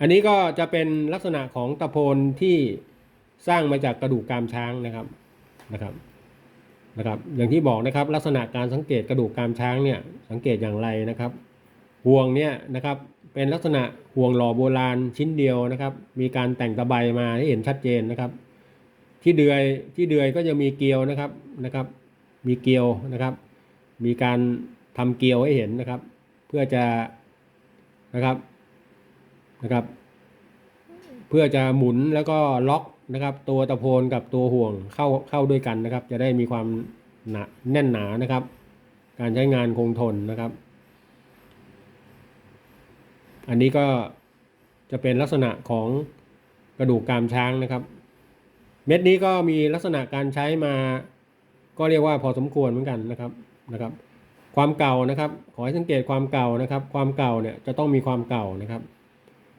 อันนี้ก็จะเป็นลักษณะของตะโพนที่สร้างมาจากกระดูกกรามช้างนะครับนะครับนะครับอย่างที่บอกนะครับลักษณะการสังเกตกระดูกกรามช้างเนี่ยสังเกตอย่างไรนะครับห่วงเนี่ยนะครับเป็นลักษณะห่วงหล่อโบราณชิ้นเดียวนะครับ มีการแต่งตะไบมาให้เห็นชัดเจนนะครับ ที่เดือยที่เดือยก็จะมีเกลียวนะครับนะครับ มีเกลียวนะครับ มีการทำเกลียวให้เห็นนะครับ เพื่อจะนะครับ นะครับ เพื่อจะหมุนแล้วก็ล็อกนะครับ ตัวตะโพนกับตัวห่วงเข้าเข้าด้วยกันนะครับ จะได้มีความหนาแน่นหนานะครับ การใช้งานคงทนนะครับ อันนี้ก็จะเป็นลักษณะของกระดูกกรามช้างนะครับ เม็ดนี้ก็มีลักษณะการใช้มา ก็เรียกว่าพอสมควรเหมือนกันนะครับนะครับ ความเก่านะครับ ขอให้สังเกตความเก่านะครับ ความเก่าเนี่ยจะต้องมีความเก่านะครับ